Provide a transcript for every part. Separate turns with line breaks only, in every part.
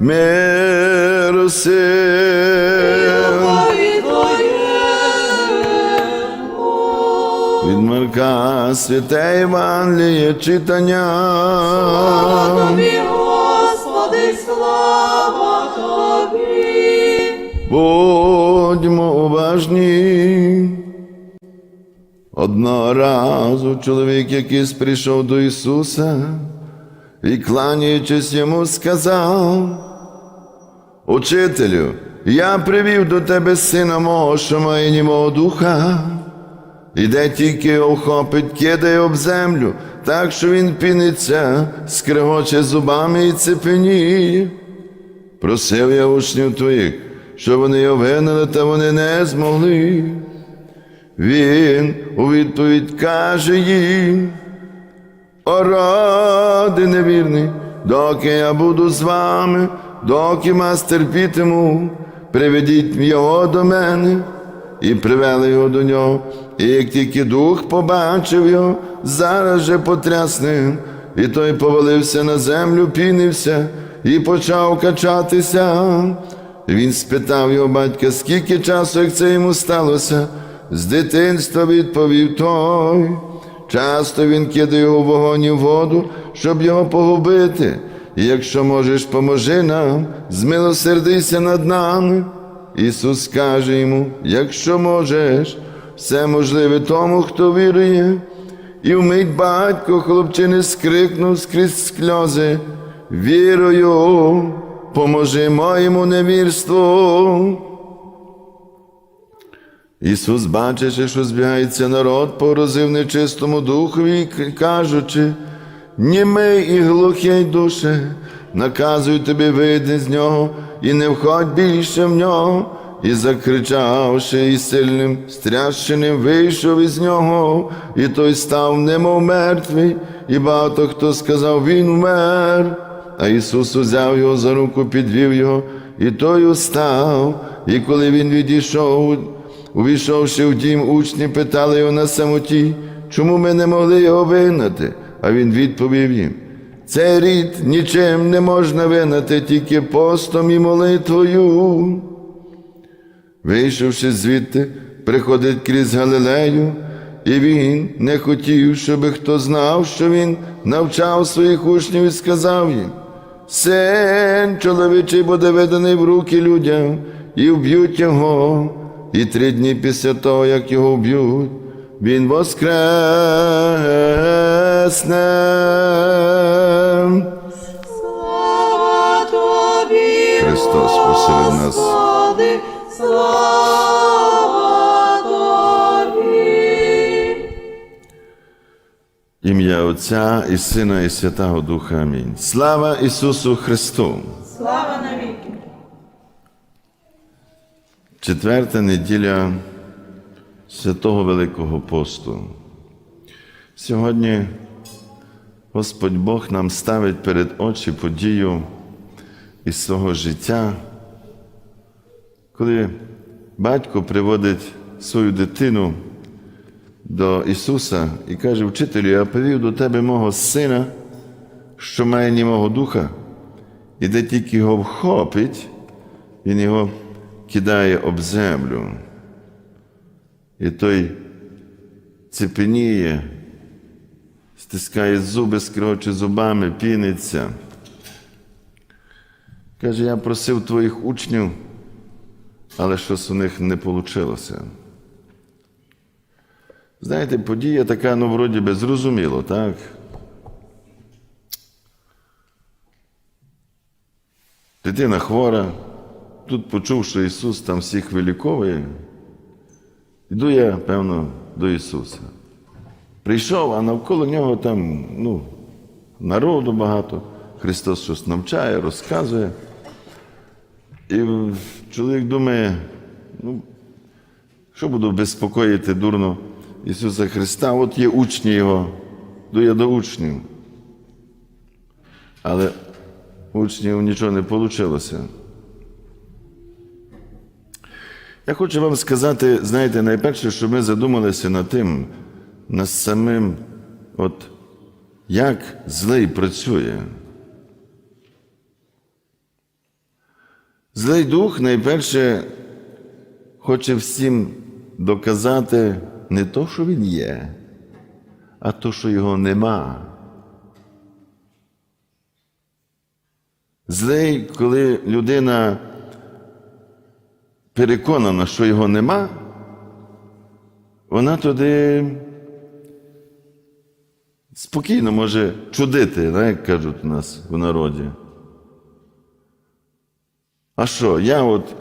миру сил. Від Марка святе Євангеліє читання.
Тобі, Господи, слава Тобі.
Будьмо уважні. Одного разу чоловік якийсь прийшов до Ісуса і, кланяючись йому, сказав: Учителю, я привів до тебе сина мого, що має німого духа, і де тільки його вхопить, кидає об землю, так що він піниться, скрегоче зубами і цепеніє. Просив я учнів твоїх, щоб вони його вигнали, та вони не змогли. Він у відповідь каже їм, о ради невірний, доки я буду з вами, доки вас терпітиму, приведіть його до мене. І привели його до нього. І як тільки дух побачив його, зараз же потряс і той повалився на землю, пінився і почав качатися. Він спитав його батька, скільки часу, як це йому сталося. З дитинства відповів той. Часто він кидає в вогонь воду, щоб його погубити. Якщо можеш, поможи нам, змилосердися над нами. Ісус каже йому: якщо можеш, все можливе тому, хто вірує. І вмить батько хлопчини скрикнув скрізь сльози. Вірою, поможи моєму невірству. Ісус, бачачи, що збігається народ, порозив нечистому духові, кажучи, німий і глухий душе, наказую тобі вийди з нього і не входь більше в нього. І закричавши, і сильним стрященим вийшов із нього, і той став немов мертвий, і багато хто сказав, він вмер. А Ісус узяв його за руку, підвів його, і той устав. І коли він відійшов, увійшовши в дім, учні питали його на самоті, чому ми не могли його вигнати? А він відповів їм: цей рід нічим не можна вигнати, тільки постом і молитвою. Вийшовши звідти, приходить крізь Галилею, і він не хотів, щоб хто знав, що він навчав своїх учнів і сказав їм: Син чоловічий буде виданий в руки людям, і вб'ють його, і три дні після того, як його вб'ють, він воскресне.
Слава Тобі,
Христос посеред нас.
Слава Тобі.
Ім'я Отця і Сина, і Святого Духа. Амінь. Слава Ісусу Христу!
Слава навіки.
Четверта неділя Святого Великого посту. Сьогодні Господь Бог нам ставить перед очі подію із свого життя, коли батько приводить свою дитину до Ісуса і каже, вчителю, я привів до тебе мого сина, що має німого духа, і де тільки його вхопить, він його кидає об землю. І той цепеніє, стискає зуби, скроче зубами, піниться. Каже, я просив твоїх учнів, але щось у них не вийшло. Знаєте, подія така, ну, вроді би, зрозуміло, так? Дитина хвора, тут почув, що Ісус там всіх виліковує. Йду я, певно, до Ісуса. Прийшов, а навколо нього там ну, народу багато. Христос щось навчає, розказує. І чоловік думає, ну, що буду безпокоїти дурно Ісуса Христа, от є учні Його, йду я до учнів. Але учнів нічого не вийшло. Я хочу вам сказати, знаєте, найперше, що ми задумалися над тим, над самим, от як злий працює. Злий дух найперше хоче всім доказати не то, що він є, а то, що його нема. Злий, коли людина переконана, що його нема, вона туди спокійно може чудити, да, як кажуть у нас в народі. А що, я от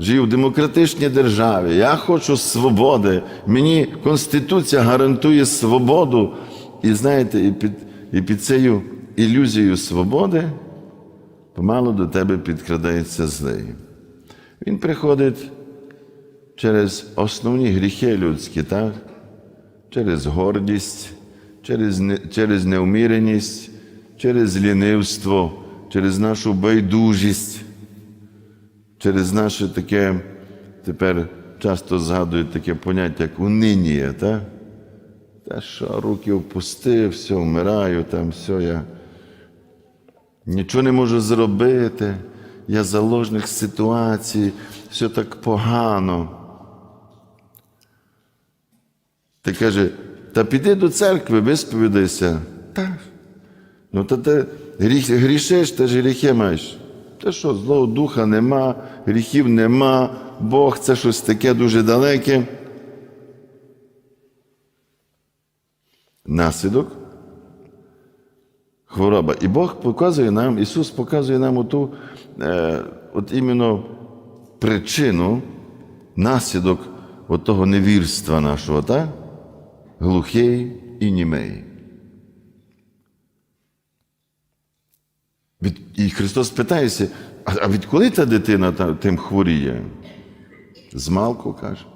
живу в демократичній державі, я хочу свободи, мені Конституція гарантує свободу. І знаєте, і під, і під цією ілюзією свободи помало до тебе підкрадається злий. Він приходить через основні гріхи людські, так? через гордість, через, не- через неуміреність, через лінивство, через нашу байдужість, через наше таке, тепер часто згадують таке поняття, як унинія, так? Та що, руки опустив, все, вмираю, там, все, я нічого не можу зробити, я заложник ситуації, все так погано. Ти каже, та піди до церкви, висповідайся. Так. Ну, та ти грішиш, ти ж гріхи маєш. Та що, злого духа нема, гріхів нема, Бог це щось таке дуже далеке. Наслідок хвороба. І Бог показує нам, Ісус показує нам оту, е, от іменно причину, наслідок от того невірства нашого, так? глухий і німий. Від, і Христос питається, а, відколи та дитина тим хворіє? Змалку, каже.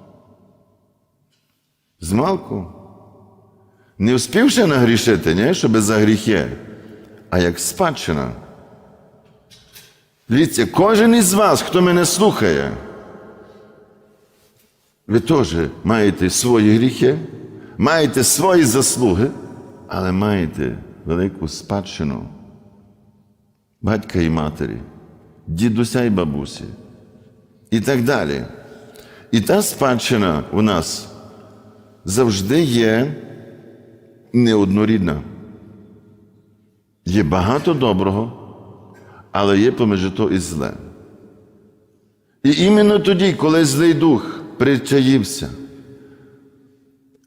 Змалку. Не успівши нагрішити, ні, щоб за гріхи, а як спадщина. Дивіться, кожен із вас, хто мене слухає, ви теж маєте свої гріхи, маєте свої заслуги, але маєте велику спадщину батька і матері, дідуся і бабусі і так далі. І та спадщина у нас завжди є неоднорідна. Є багато доброго, але є поміж то і зле. І іменно тоді, коли злий дух причаївся,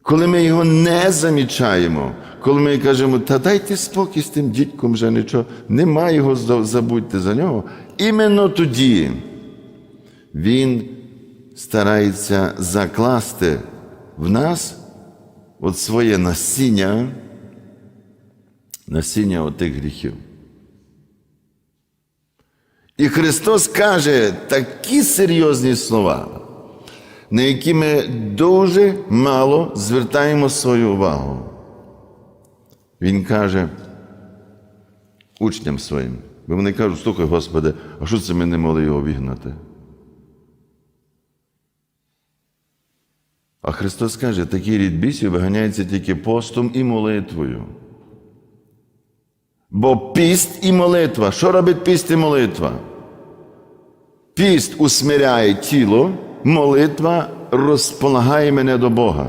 коли ми його не замічаємо, коли ми кажемо, та дайте спокій з тим дідьком вже нічого, нема його, забудьте за нього. Іменно тоді він старається закласти в нас от своє насіння, насіння отих гріхів. І Христос каже такі серйозні слова, на які ми дуже мало звертаємо свою увагу. Він каже учням своїм, бо вони кажуть, слухай, Господи, а що це ми не могли його вігнати? А Христос каже, такий рід бісів виганяється тільки постом і молитвою. Бо піст і молитва. Що робить піст і молитва? Піст усмиряє тіло, молитва розполагає мене до Бога.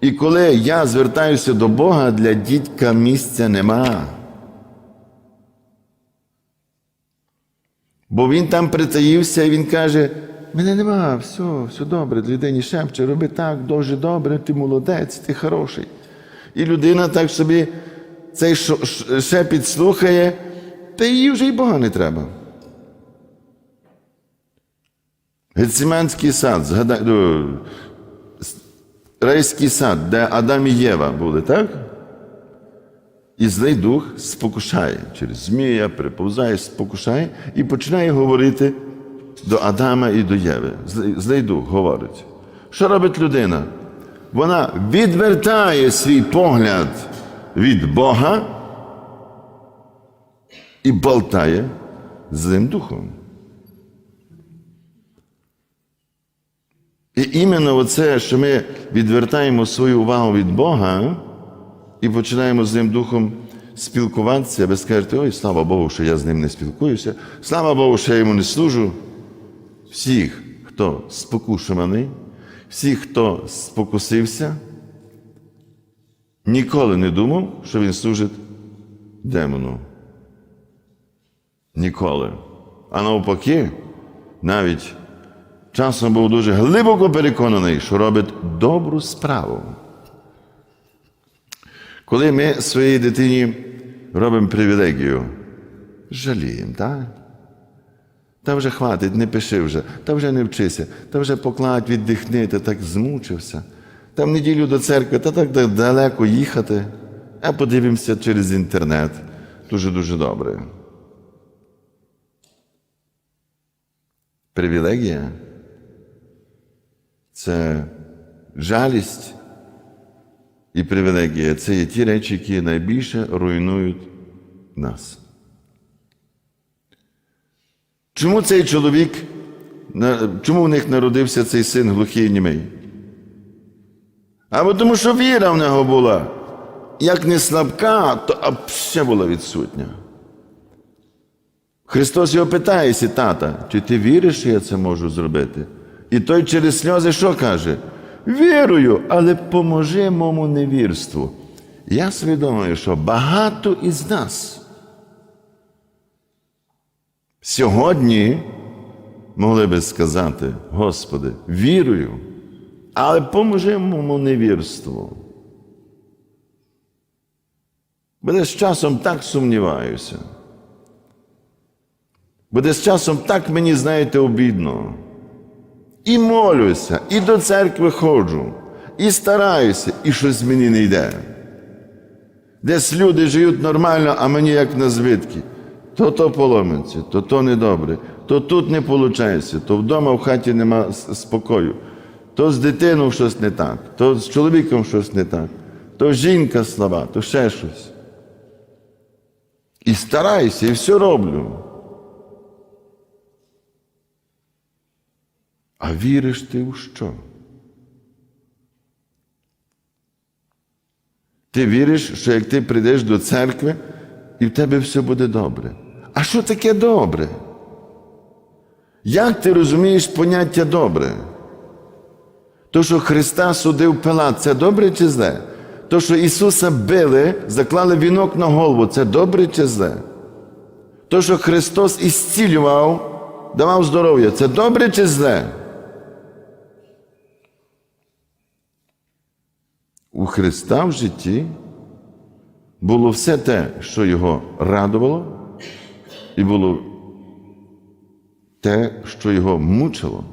І коли я звертаюся до Бога, для дідька місця нема. Бо він там притаївся і він каже: мене нема, все, все добре, людині шепче, роби так, дуже добре, ти молодець, ти хороший. І людина так собі цей шепіт слухає, та їй вже й Бога не треба. Гециманський сад, згадай, ну, райський сад, де Адам і Єва були, так? І злий дух спокушає через змія, приповзає, спокушає і починає говорити до Адама і до Єви. Злий дух говорить. Що робить людина? Вона відвертає свій погляд від Бога і болтає з злим духом. І іменно оце, що ми відвертаємо свою увагу від Бога і починаємо з ним духом спілкуватися, ви скажете, ой, слава Богу, що я з ним не спілкуюся, слава Богу, що я йому не служу. Всіх, хто спокушуваний, всіх, хто спокусився, ніколи не думав, що він служить демону. Ніколи. А навпаки, навіть часом був дуже глибоко переконаний, що робить добру справу. Коли ми своїй дитині робимо привілегію, жаліємо, так? Та вже хватить, не пиши вже, та вже не вчися, та вже покладь, віддихни, ти так змучився. Та в неділю до церкви, та так далеко їхати, а подивимося через інтернет. Дуже-дуже добре. Привілегія це жалість і привілегія це є ті речі, які найбільше руйнують нас. Чому цей чоловік, чому в них народився цей син глухий і німий? Або тому, що віра в нього була. Як не слабка, то ще була відсутня. Христос його питається, тата, чи ти віриш, що я це можу зробити? І той через сльози що каже? Вірую, але поможи моєму невірству. Я свідомий, що багато із нас сьогодні могли би сказати, Господи, вірую, але поможи моєму невірству. Бо десь часом так сумніваюся. Бо десь часом так мені, знаєте, обідно. І молюся, і до церкви ходжу, і стараюся, і щось мені не йде. Десь люди живуть нормально, а мені як на звідки. То то поломиться, то то недобре, то тут не виходить, то вдома в хаті нема спокою, то з дитиною щось не так, то з чоловіком щось не так, то жінка слаба, то ще щось. І стараюся, і все роблю. А віриш ти у що? Ти віриш, що як ти прийдеш до церкви, і в тебе все буде добре. А що таке добре? Як ти розумієш поняття добре? То, що Христа судив Пилат, це добре чи зле? То, що Ісуса били, заклали вінок на голову, це добре чи зле? То, що Христос ісцілював, давав здоров'я, це добре чи зле? У Христа в житті було все те, що його радувало, і було те, що його мучило.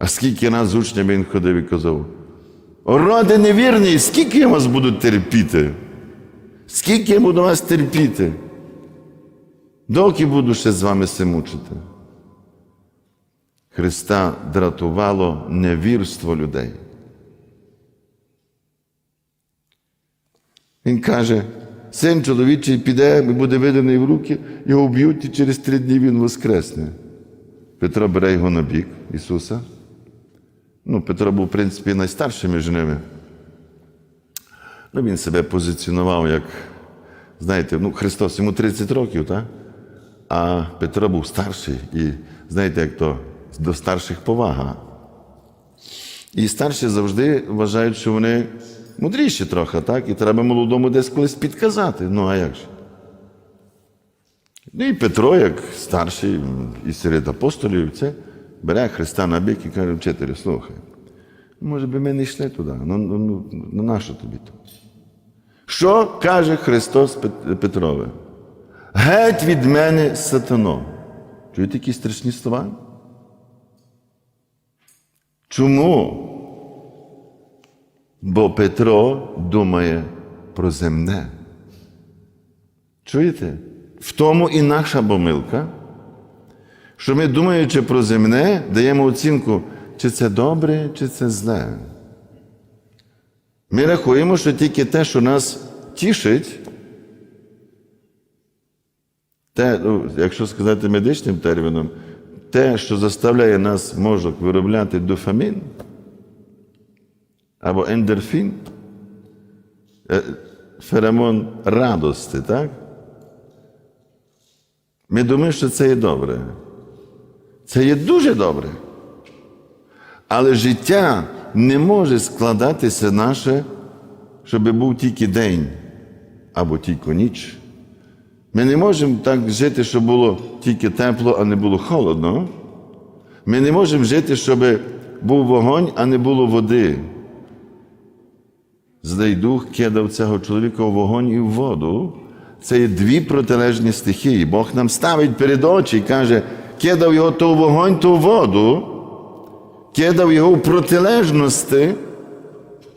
А скільки раз з учнями він ходив і казав, «О, роди невірні, скільки вас буду терпіти? Скільки я буду вас терпіти? Доки буду ще з вами мучити? Христа дратувало невірство людей. Він каже, син чоловічий піде і буде виданий в руки, його вб'ють, і через три дні він воскресне. Петро бере його на бік Ісуса. Ну, Петро був, в принципі, найстаршим між ними. Ну, він себе позиціонував як, знаєте, ну, Христос йому 30 років, так? а Петро був старший. І знаєте, як то до старших повага. І старші завжди вважають, що вони мудріші трохи, так? І треба молодому десь колись підказати. Ну, а як же? Ну і Петро, як старший і серед апостолів, це бере Христа на бік і каже, вчителю, слухай, може би ми не йшли туди, ну, ну, ну, ну нащо тобі то? Що каже Христос Петрове? Геть від мене сатано. Чуєте які страшні слова? Чому? Бо Петро думає про земне. Чуєте? В тому і наша помилка, що ми, думаючи про земне, даємо оцінку, чи це добре, чи це зле. Ми рахуємо, що тільки те, що нас тішить, те, ну, якщо сказати медичним терміном, те, що заставляє нас мозок виробляти дофамін або ендорфін, е, феромон радости, так? Ми думаємо, що це є добре. Це є дуже добре. Але життя не може складатися наше, щоб був тільки день або тільки ніч. Ми не можемо так жити, щоб було тільки тепло, а не було холодно. Ми не можемо жити, щоб був вогонь, а не було води. Злий дух кидав цього чоловіка в вогонь і в воду. Це є дві протилежні стихії. Бог нам ставить перед очі і каже, кидав його то в вогонь, то в воду, кидав його в протилежності.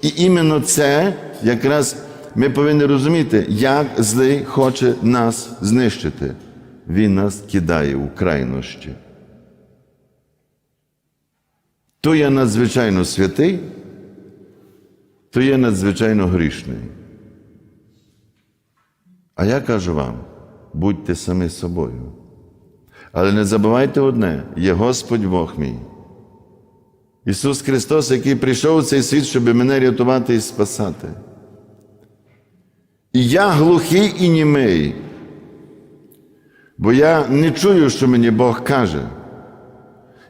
І іменно це якраз ми повинні розуміти, як злий хоче нас знищити. Він нас кидає у крайнощі. То є надзвичайно святий, то є надзвичайно грішний. А я кажу вам, будьте самі собою. Але не забувайте одне: є Господь Бог мій. Ісус Христос, який прийшов у цей світ, щоб мене рятувати і спасати. І я глухий і німий, бо я не чую, що мені Бог каже.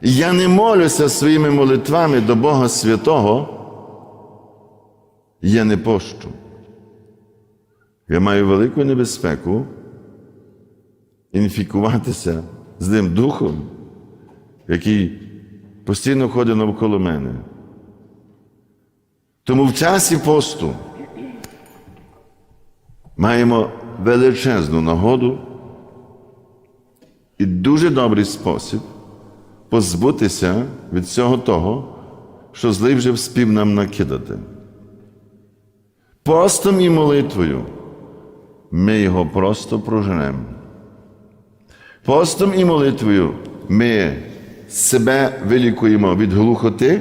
І я не молюся своїми молитвами до Бога Святого, я не пощу. Я маю велику небезпеку інфікуватися злим духом, який постійно ходить навколо мене. Тому в часі посту маємо величезну нагоду і дуже добрий спосіб позбутися від всього того, що злий вже вспів нам накидати. Постом і молитвою ми його просто проженемо. Постом і молитвою ми себе вилікуємо від глухоти,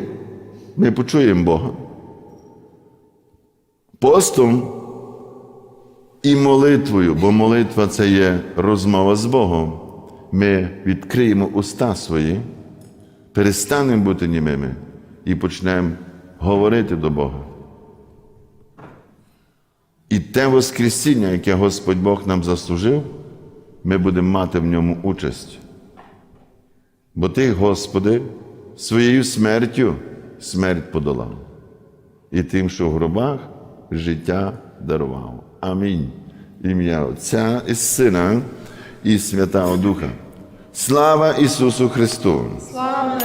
ми почуємо Бога. Постом і молитвою, бо молитва це є розмова з Богом. Ми відкриємо уста свої, перестанемо бути німими і почнемо говорити до Бога. І те Воскресіння, яке Господь Бог нам заслужив, ми будемо мати в ньому участь. Бо ти, Господи, своєю смертю смерть подолав, і тим, що в гробах життя дарував. Амінь. Ім'я Отця і Сина і Святого Духа. Слава Ісусу Христу!
Слава!